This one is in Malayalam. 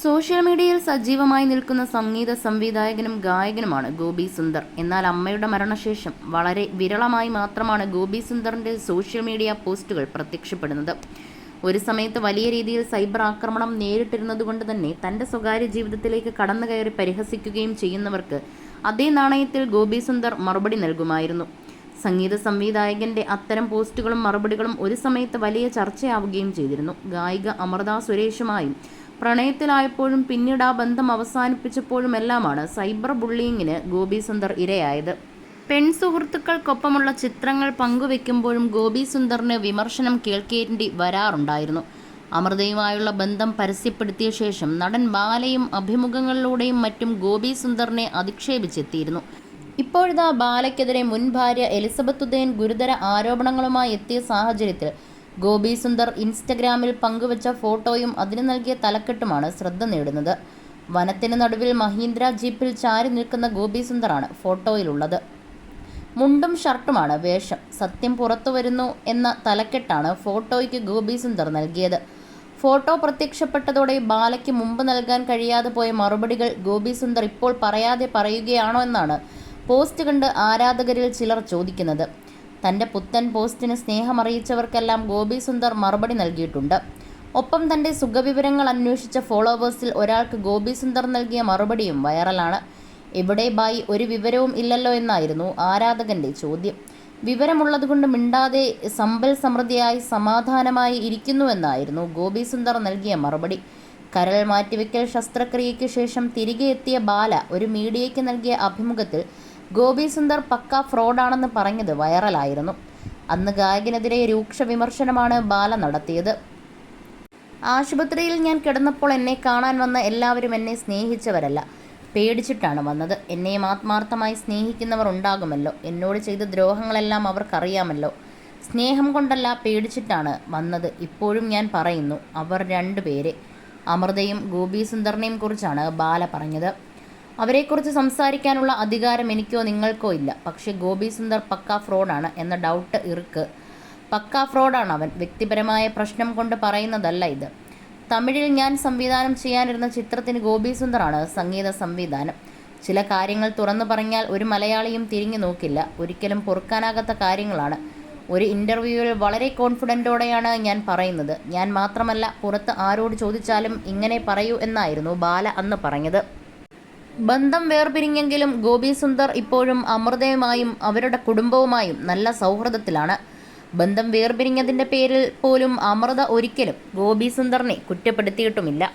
സോഷ്യൽ മീഡിയയിൽ സജീവമായി നിൽക്കുന്ന സംഗീത സംവിധായകനും ഗായകനുമാണ് ഗോപി സുന്ദർ. എന്നാൽ അമ്മയുടെ മരണശേഷം വളരെ വിരളമായി മാത്രമാണ് ഗോപി സുന്ദറിന്റെ സോഷ്യൽ മീഡിയ പോസ്റ്റുകൾ പ്രത്യക്ഷപ്പെടുന്നത്. ഒരു സമയത്ത് വലിയ രീതിയിൽ സൈബർ ആക്രമണം നേരിട്ടിരുന്നതുകൊണ്ട് തന്നെ തന്റെ സ്വകാര്യ ജീവിതത്തിലേക്ക് കടന്നു കയറി പരിഹസിക്കുകയും ചെയ്യുന്നവർക്ക് അതേ നാണയത്തിൽ ഗോപി സുന്ദർ മറുപടി നൽകുമായിരുന്നു. സംഗീത സംവിധായകന്റെ അത്തരം പോസ്റ്റുകളും മറുപടികളും ഒരു സമയത്ത് വലിയ ചർച്ചയാവുകയും ചെയ്തിരുന്നു. ഗായിക അമൃത സുരേഷുമായും പ്രണയത്തിലായപ്പോഴും പിന്നീട് ആ ബന്ധം അവസാനിപ്പിച്ചപ്പോഴുമെല്ലാമാണ് സൈബർ ബുള്ളിയിങ്ങിന് ഗോപി സുന്ദർ ഇരയായത്. പെൺസുഹൃത്തുക്കൾക്കൊപ്പമുള്ള ചിത്രങ്ങൾ പങ്കുവെക്കുമ്പോഴും ഗോപി സുന്ദറിന് വിമർശനം കേൾക്കേണ്ടി വരാറുണ്ടായിരുന്നു. അമൃതയുമായുള്ള ബന്ധം പരസ്യപ്പെടുത്തിയ ശേഷം നടൻ ബാലയും അഭിമുഖങ്ങളിലൂടെയും മറ്റും ഗോപി സുന്ദറിനെ അധിക്ഷേപിച്ചെത്തിയിരുന്നു. ഇപ്പോഴിതാ ബാലയ്ക്കെതിരെ മുൻ ഭാര്യ എലിസബത്ത് ഉദയൻ ഗുരുതര ആരോപണങ്ങളുമായി എത്തിയ സാഹചര്യത്തിൽ ഗോപി സുന്ദർ ഇൻസ്റ്റഗ്രാമിൽ പങ്കുവച്ച ഫോട്ടോയും അതിന് നൽകിയ തലക്കെട്ടുമാണ് ശ്രദ്ധ നേടുന്നത്. വനത്തിന് നടുവിൽ മഹീന്ദ്ര ജീപ്പിൽ ചാരി നിൽക്കുന്ന ഗോപി സുന്ദറാണ് ഫോട്ടോയിലുള്ളത്. മുണ്ടും ഷർട്ടുമാണ് വേഷം. സത്യം പുറത്തു വരുന്നു എന്ന തലക്കെട്ടാണ് ഫോട്ടോയ്ക്ക് ഗോപി സുന്ദർ നൽകിയത്. ഫോട്ടോ പ്രത്യക്ഷപ്പെട്ടതോടെ ബാലയ്ക്ക് മുമ്പ് നൽകാൻ കഴിയാതെ പോയ മറുപടികൾ ഗോപി സുന്ദർ ഇപ്പോൾ പറയാതെ പറയുകയാണോ എന്നാണ് പോസ്റ്റ് കണ്ട് ആരാധകരിൽ ചിലർ ചോദിക്കുന്നത്. തന്റെ പുത്തൻ പോസ്റ്റിന് സ്നേഹമറിയിച്ചവർക്കെല്ലാം ഗോപി സുന്ദർ മറുപടി നൽകിയിട്ടുണ്ട്. ഒപ്പം തന്റെ സുഖവിവരങ്ങൾ അന്വേഷിച്ച ഫോളോവേഴ്സിൽ ഒരാൾക്ക് ഗോപി സുന്ദർ നൽകിയ മറുപടിയും വൈറലാണ്. എവിടെ ബായി ഒരു വിവരവും ഇല്ലല്ലോ എന്നായിരുന്നു ആരാധകന്റെ ചോദ്യം. വിവരമുള്ളതുകൊണ്ട് മിണ്ടാതെ സമ്പൽ സമൃദ്ധിയായി സമാധാനമായി ഇരിക്കുന്നുവെന്നായിരുന്നു ഗോപി സുന്ദർ നൽകിയ മറുപടി. കരൾ മാറ്റിവെക്കൽ ശസ്ത്രക്രിയയ്ക്ക് ശേഷം തിരികെ എത്തിയ ബാല ഒരു മീഡിയയ്ക്ക് നൽകിയ അഭിമുഖത്തിൽ ഗോപി സുന്ദർ പക്ക ഫ്രോഡാണെന്ന് പറഞ്ഞത് വൈറലായിരുന്നു. അന്ന് ഗായകനെതിരെ രൂക്ഷ വിമർശനമാണ് ബാല നടത്തിയത്. ആശുപത്രിയിൽ ഞാൻ കിടന്നപ്പോൾ എന്നെ കാണാൻ വന്ന എല്ലാവരും എന്നെ സ്നേഹിച്ചവരല്ല. പേടിച്ചിട്ടാണ് വന്നത്. എന്നെയും ആത്മാർത്ഥമായി സ്നേഹിക്കുന്നവർ ഉണ്ടാകുമല്ലോ. എന്നോട് ചെയ്ത ദ്രോഹങ്ങളെല്ലാം അവർക്കറിയാമല്ലോ. സ്നേഹം കൊണ്ടല്ല പേടിച്ചിട്ടാണ് വന്നത്. ഇപ്പോഴും ഞാൻ പറയുന്നു അവർ രണ്ടുപേരെ. അമൃതയും ഗോപി സുന്ദറിനെയും കുറിച്ചാണ് ബാല പറഞ്ഞത്. അവരെക്കുറിച്ച് സംസാരിക്കാനുള്ള അധികാരം എനിക്കോ നിങ്ങൾക്കോ ഇല്ല. പക്ഷേ ഗോപി സുന്ദർ പക്ക ഫ്രോഡാണ് എന്ന ഡൗട്ട് ഇറുക്ക്. പക്ക ഫ്രോഡാണ് അവൻ. വ്യക്തിപരമായ പ്രശ്നം കൊണ്ട് പറയുന്നതല്ല ഇത്. തമിഴിൽ ഞാൻ സംവിധാനം ചെയ്യാനിരുന്ന ചിത്രത്തിന് ഗോപി സുന്ദറാണ് സംഗീത സംവിധാനം. ചില കാര്യങ്ങൾ തുറന്നു പറഞ്ഞാൽ ഒരു മലയാളിയും തിരിഞ്ഞു നോക്കില്ല. ഒരിക്കലും പൊറുക്കാനാകാത്ത കാര്യങ്ങളാണ്. ഒരു ഇന്റർവ്യൂവിൽ വളരെ കോൺഫിഡന്റോടെയാണ് ഞാൻ പറയുന്നത്. ഞാൻ മാത്രമല്ല പുറത്ത് ആരോട് ചോദിച്ചാലും ഇങ്ങനെ പറയൂ എന്നായിരുന്നു ബാല അന്ന് പറഞ്ഞത്. ബന്ധം വേർപിരിഞ്ഞെങ്കിലും ഗോപി സുന്ദർ ഇപ്പോഴും അമൃതയുമായും അവരുടെ കുടുംബവുമായും നല്ല സൗഹൃദത്തിലാണ്. ബന്ധം വേർപിരിഞ്ഞതിന്റെ പേരിൽ പോലും അമൃത ഒരിക്കലും ഗോപി സുന്ദറിനെ കുറ്റപ്പെടുത്തിയിട്ടുമില്ല.